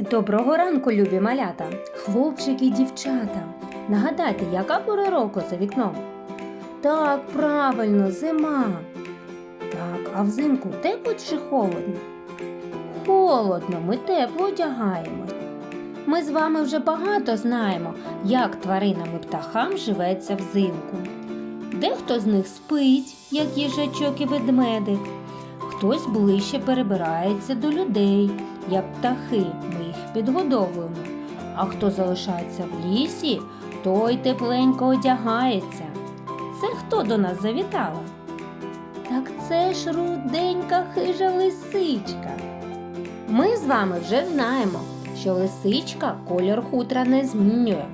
Доброго ранку, любі малята, хлопчики і дівчата. Нагадайте, яка пора року за вікном? Так, правильно, зима. Так, а взимку тепло чи холодно? Холодно, ми тепло одягаємось. Ми з вами вже багато знаємо, як тваринам і птахам живеться взимку. Дехто з них спить, як їжачок і ведмедик, хтось ближче перебирається до людей, як птахи, ми підгодовуємо. А хто залишається в лісі, той тепленько одягається. Це хто до нас завітала? Так це ж руденька хижа лисичка. Ми з вами вже знаємо, що лисичка колір хутра не змінює,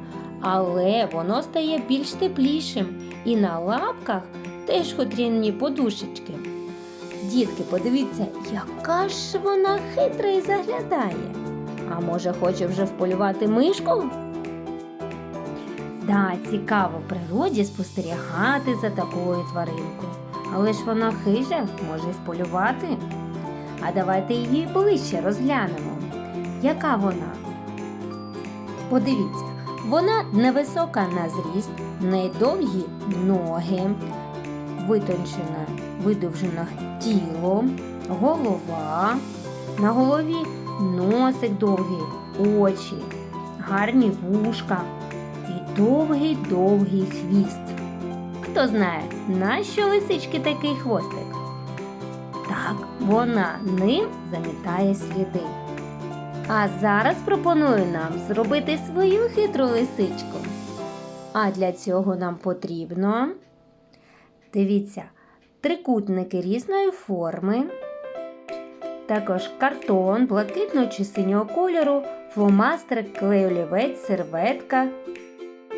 але воно стає більш теплішим і на лапках теж хутряні подушечки. Дітки, подивіться, яка ж вона хитра і заглядає. А може, хоче вже вполювати мишку? Да, цікаво в природі спостерігати за такою тваринкою. Але ж вона хижа, може вполювати. А давайте її ближче розглянемо. Яка вона? Подивіться, вона невисока на зріст, в неї довгі ноги, витончене, видовжене тіло, голова, на голові носик довгий, очі, гарні вушка і довгий-довгий хвіст. Хто знає, нащо лисички такий хвостик? Так, вона ним замітає сліди. А зараз пропоную нам зробити свою хитру лисичку. А для цього нам потрібно, дивіться, трикутники різної форми, також картон блакитного чи синього кольору, фломастер, клей олівець, серветка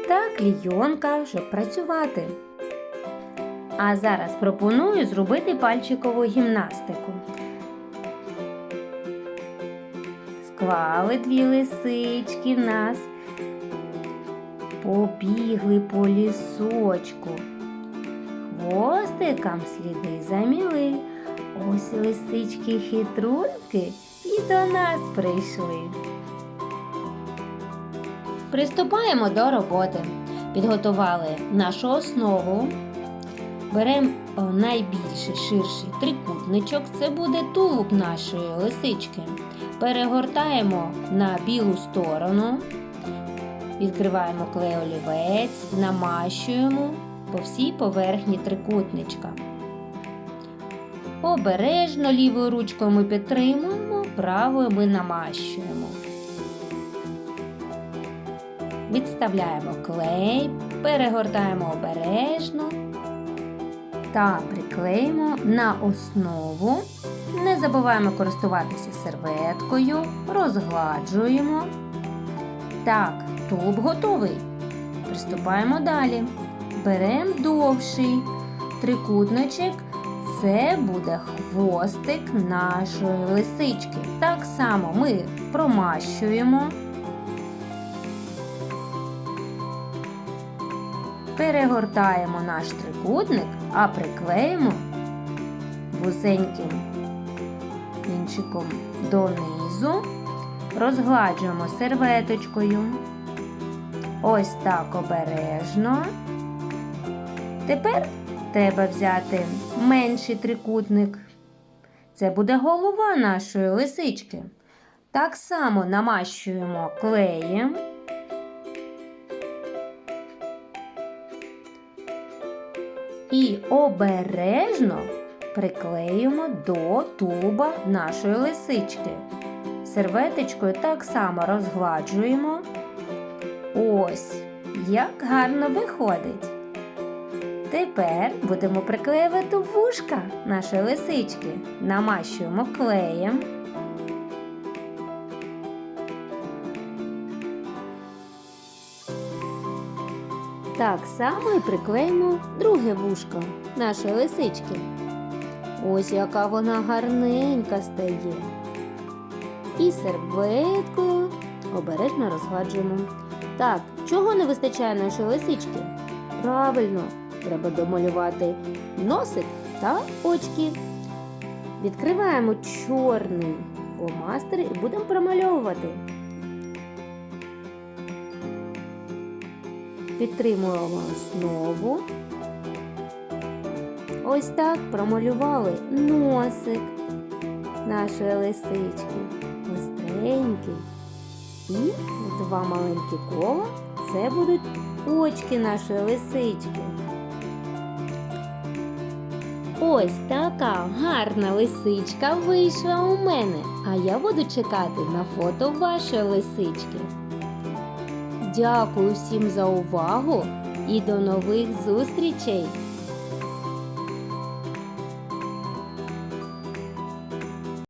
та клійонка, щоб працювати. А зараз пропоную зробити пальчикову гімнастику. Склали дві лисички в нас, побігли по лісочку. Хвостикам сліди заміли. Ось лисички хитрунки і до нас прийшли. Приступаємо до роботи. Підготували нашу основу. Беремо е, найбільший ширший трикутничок, це буде тулуб нашої лисички. Перегортаємо на білу сторону, відкриваємо клей олівець, намащуємо по всій поверхні трикутничка. Обережно лівою ручкою ми підтримуємо, правою ми намащуємо. Відставляємо клей, перегортаємо обережно та приклеїмо на основу. Не забуваємо користуватися серветкою, розгладжуємо. Так, тулуб готовий. Приступаємо далі. Беремо довший трикутничок. Це буде хвостик нашої лисички. Так само ми промащуємо. Перегортаємо наш трикутник, а приклеїмо вузеньким кінчиком донизу, розгладжуємо серветочкою. Ось так обережно. Тепер треба взяти менший трикутник. Це буде голова нашої лисички. Так само намащуємо клеєм. І обережно приклеїмо до тулуба нашої лисички. Серветочкою так само розгладжуємо. Ось, як гарно виходить. Тепер будемо приклеювати вушка нашої лисички. Намащуємо клеєм. Так само і приклеїмо друге вушко нашої лисички. Ось яка вона гарненька стає. І серветкою обережно розгладжуємо. Так, чого не вистачає нашій лисички? Правильно, треба домалювати носик та очки. Відкриваємо чорний фломастер і будемо промальовувати. Підтримуємо основу. Ось так промалювали носик нашої лисички. Гостренький. І два маленькі кола це будуть очки нашої лисички. Ось така гарна лисичка вийшла у мене, а я буду чекати на фото вашої лисички. Дякую всім за увагу і до нових зустрічей!